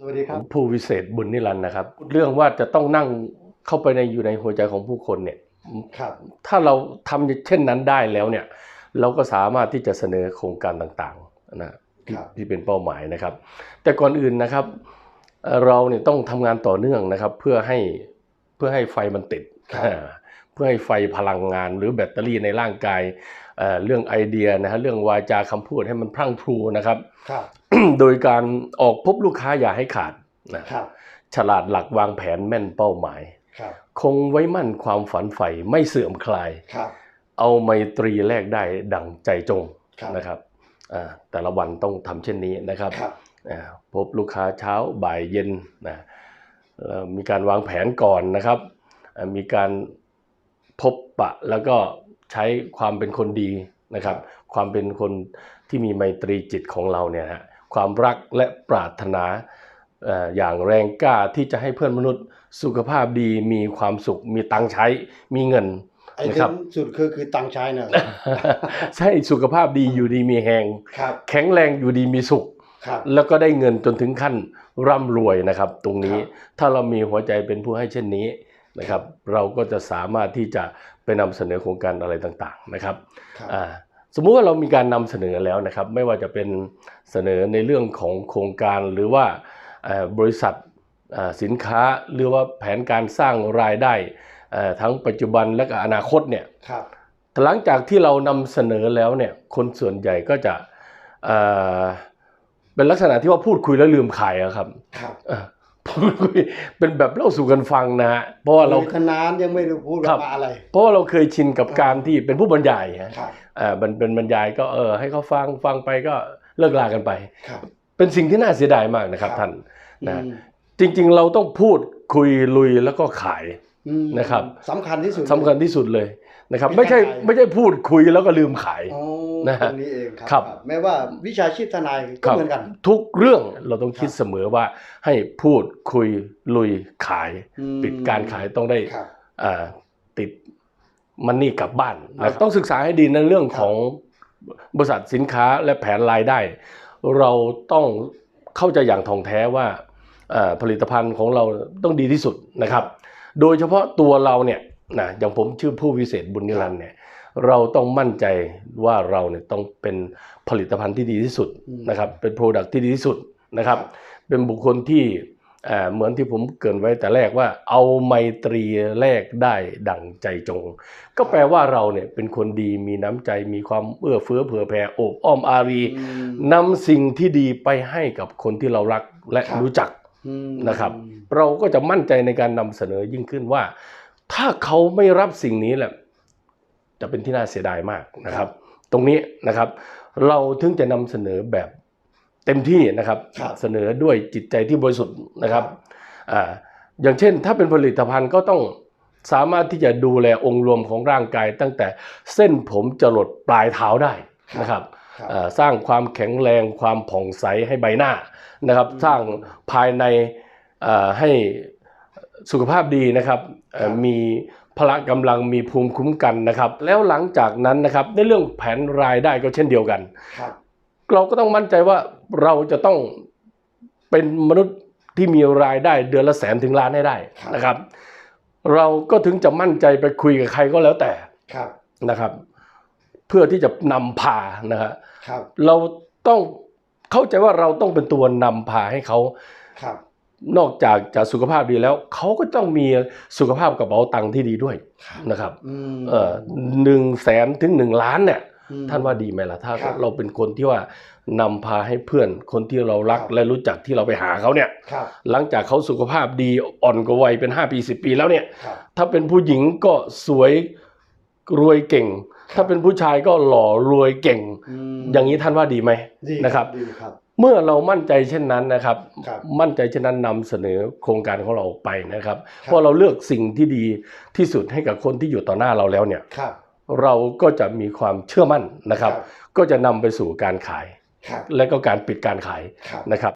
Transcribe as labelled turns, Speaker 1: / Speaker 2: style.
Speaker 1: สวัสดีครับ
Speaker 2: ผู้วิเศษบุญนิรันดร์นะครับ เรื่องว่าจะต้องนั่งเข้าไปในอยู่ในหัวใจของผู้คนเนี่ย
Speaker 1: ครับ
Speaker 2: ถ้าเราทำเช่นนั้นได้แล้วเนี่ย เราก็สามารถที่จะเสนอโครงการต่างๆนะที่
Speaker 1: ครับ
Speaker 2: ที่เป็นเป้าหมายนะครับ แต่ก่อนอื่นนะครับเอ่อเราเนี่ยต้องทำงานต่อเนื่องนะครับ เพื่อให้เพื่อให้ไฟมันติด
Speaker 1: ครับ
Speaker 2: อ่าเพื่อให้ไฟพลังงานหรือแบตเตอรี่ในร่างกาย เอ่อเรื่องไอเดียนะฮะเรื่องวาจาคำพูดให้มันพรั่งพรูนะครับ
Speaker 1: ครับ
Speaker 2: โดยการออกพบลูกค้าอย่าให้ขาดนะครับฉลาดหลักวางแผนแม่นเป้าหมาย
Speaker 1: ครับ
Speaker 2: คงไว้มั่นความฝันใฝ่ไม่เสื่อมคลาย
Speaker 1: ครับ
Speaker 2: เอาไมตรีแลกได้ดังใจจง
Speaker 1: ครับ
Speaker 2: นะครับอ่าแต่ละวันต้องทำเช่นนี้นะครับ
Speaker 1: ครับ
Speaker 2: อ่าพบลูกค้าเช้าบ่ายเย็นนะเอ่อมีการวางแผนก่อนนะครับอ่ามีการพบปะแล้วก็ ใช้ความเป็นคนดีนะครับ ความเป็นคนที่มีไมตรีจิตของเราเนี่ยฮะความรักและปรารถนาเอ่ออย่างแรงกล้าที่จะให้เพื่อนมนุษย์สุขภาพดีมีความสุข มีตังค์ใช้มีเงิน
Speaker 1: ไอ้
Speaker 2: นะ
Speaker 1: ที่
Speaker 2: ครับ
Speaker 1: สุดคือคือตังค์ใช้นะ
Speaker 2: ใช่สุขภาพดีอยู่ดีมีแหง
Speaker 1: ครับ
Speaker 2: แข็งแรงอยู่ดีมีสุข
Speaker 1: ครับ
Speaker 2: แล้วก็ได้เงินจนถึงขั้นร่ำรวยนะครับ ตรงนี้
Speaker 1: ครับ
Speaker 2: ถ้าเรามีหัวใจเป็นผู้ให้เช่นนี้ นะครับ เราก็จะสามารถที่จะไปนำเสนอโครงการอะไรต่างๆนะครับ
Speaker 1: ครับ
Speaker 2: อ่าสมมุติว่าเรามีการนำเสนอแล้วนะครับ ไม่ว่าจะเป็นเสนอในเรื่องของโครงการหรือว่าเอ่อบริษัทอ่าสินค้าหรือว่าแผนการสร้างรายได้เอ่อทั้งปัจจุบันและก็อนาคตเนี่ย
Speaker 1: ครับ
Speaker 2: หลังจากที่เรานำเสนอแล้วเนี่ยคนส่วนใหญ่ก็จะเอ่อเป็นลักษณะที่ว่าพูดคุยแล้วลืมขายอะครับ
Speaker 1: ครับ
Speaker 2: เออ พูดคุยเป็นแบบเล่าสู่กันฟังนะฮะเพราะว่าเรา
Speaker 1: คุยขนานยังไม่รู้พูด
Speaker 2: ครับ
Speaker 1: ว่าอะไร
Speaker 2: เพราะว่าเราเคยชินกับการที่เป็นผู้บรรยายฮะ
Speaker 1: ครับ
Speaker 2: อ่ามันเป็นบรรยายก็เออให้เขาฟังฟังไปก็เลิกลากันไป
Speaker 1: ครับ
Speaker 2: เป็นสิ่งที่น่าเสียดายมากนะครับ
Speaker 1: ครับ
Speaker 2: ท่านนะ
Speaker 1: อืม
Speaker 2: จริง ๆ เราต้องพูดคุยลุยแล้วก็ขาย
Speaker 1: อืม
Speaker 2: นะครับ
Speaker 1: สำคัญที่สุด
Speaker 2: สำคัญที่สุดเลยนะครับ
Speaker 1: เป็น
Speaker 2: ไม่ใช่
Speaker 1: การขาย
Speaker 2: ไม่ใช่พูดคุยแล้วก็ลืมขาย
Speaker 1: อ๋อ
Speaker 2: นะฮะ
Speaker 1: ตรงนี้เองครั
Speaker 2: ครับ
Speaker 1: แม้ว่าวิชาชีพทนาย
Speaker 2: ค
Speaker 1: ก็
Speaker 2: รับ
Speaker 1: เหมือนกัน
Speaker 2: ทุกเรื่องเราต้องคิด
Speaker 1: ครับ
Speaker 2: เสมอว่าให้พูดคุยลุยขาย
Speaker 1: อืม
Speaker 2: ปิดการขายต้องได้
Speaker 1: ครับ
Speaker 2: อ่าติดมันนี่กลับบ้าน
Speaker 1: ครั
Speaker 2: นะ
Speaker 1: บ
Speaker 2: ต้องศึกษาให้ดีในเรื่อง
Speaker 1: ครับ
Speaker 2: ของบริษัทสินค้าและแผนรายได้ เราต้องเข้าใจอย่างท่องแท้ว่าเอ่อผลิตภัณฑ์ของเราต้องดีที่สุดนะครับ โดยเฉพาะตัวเราเนี่ยนะอย่างผมชื่อผู้วิเศษบุญนิรันดร์เนี่ยเราต้องมั่นใจว่าเราเนี่ยต้องเป็นผลิตภัณฑ์ที่ดีที่สุด
Speaker 1: อืม
Speaker 2: นะครับเป็นโปรดักที่ดีที่สุดนะครับเป็นบุคคลที่เอ่อเหมือนที่ผมเกรินไว้แต่แรกว่า เอาไมตรีแลกได้ดั่งใจจง ก็แปลว่าเราเนี่ยเป็นคนดีมีน้ำใจมีความเอื้อเฟื้อเผื่อแผ่โอบอ้อมอารี
Speaker 1: อืม
Speaker 2: นำสิ่งที่ดีไปให้กับคนที่เรารักและ
Speaker 1: ครับ
Speaker 2: รู้จัก
Speaker 1: อืม
Speaker 2: นะครับ เราก็จะมั่นใจในการนำเสนอยิ่งขึ้นว่า ถ้าเขาไม่รับสิ่งนี้แหละ จะเป็นที่น่าเสียดายมากนะครับ ตรงนี้นะครับ เราถึงจะนำเสนอแบบเต็มที่นะครับ
Speaker 1: ครับ
Speaker 2: เสนอด้วยจิตใจที่บริสุทธิ์นะครับอ่าอย่างเช่น ถ้าเป็นผลิตภัณฑ์ก็ต้องสามารถที่จะดูแลองค์รวมของร่างกาย ตั้งแต่เส้นผมจรดปลายเท้าได้นะครับ
Speaker 1: ครับ
Speaker 2: เอ่อ สร้างความแข็งแรงความผ่องใสให้ใบหน้านะครับ
Speaker 1: อืม
Speaker 2: สร้างภายในเอ่อให้สุขภาพดีนะครับเอ่อ
Speaker 1: ครับ
Speaker 2: มีพละกำลังมีภูมิคุ้มกันนะครับ แล้วหลังจากนั้นนะครับในเรื่องแผนรายได้ก็เช่นเดียวกัน
Speaker 1: ครับ
Speaker 2: เราก็ต้องมั่นใจว่าเราจะต้องเป็นมนุษย์ที่มีรายได้เดือนละแสนถึงล้านให้ได้
Speaker 1: ครับ
Speaker 2: นะครับ เราก็ถึงจะมั่นใจไปคุยกับใครก็แล้วแต่
Speaker 1: ครับ
Speaker 2: นะครับ เพื่อที่จะนำพานะฮะ
Speaker 1: ครับ
Speaker 2: เราต้องเข้าใจว่าเราต้องเป็นตัวนำพาให้เขา
Speaker 1: ครับ
Speaker 2: นอกจากจะสุขภาพดีแล้ว เขาก็ต้องมีสุขภาพกระเป๋าตังค์ที่ดีด้วย
Speaker 1: ครับ
Speaker 2: นะครับ
Speaker 1: อืม
Speaker 2: เออหนึ่งแสนถึงหนึ่งล้านเนี่ย
Speaker 1: อืม
Speaker 2: ท่านว่าดีไหมล่ะถ้า
Speaker 1: ครับ
Speaker 2: เราเป็นคนที่ว่านำพาให้เพื่อนคนที่เรารัก
Speaker 1: ครับ
Speaker 2: และรู้จักที่เราไปหาเขาเนี่ย
Speaker 1: ครับ
Speaker 2: หลังจากเขาสุขภาพดีอ่อนกว่าวัยเป็น 5 ปี 10 ปีแล้วเนี่ย
Speaker 1: ครับ
Speaker 2: ถ้าเป็นผู้หญิงก็สวย รวยเก่ง ถ้าเป็นผู้ชายก็หล่อรวยเก่ง
Speaker 1: ม
Speaker 2: อย่างนี้ท่านว่าดีไหม
Speaker 1: ดี
Speaker 2: นะครับ
Speaker 1: ดีครับ
Speaker 2: เมื่อเรามั่นใจเช่นนั้นนะครับ
Speaker 1: ครับ
Speaker 2: มั่นใจเช่นนั้นนำเสนอโครงการของเราออกไปนะครับ
Speaker 1: ครับ
Speaker 2: เพราะเราเลือกสิ่งที่ดีที่สุดให้กับคนที่อยู่ต่อหน้าเราแล้วเนี่ย
Speaker 1: ครับ
Speaker 2: เราก็จะมีความเชื่อมั่นนะครับ
Speaker 1: ครับ
Speaker 2: ก็จะนำไปสู่การขาย
Speaker 1: ครับ
Speaker 2: และก็การปิดการขาย
Speaker 1: ครับ
Speaker 2: นะครับ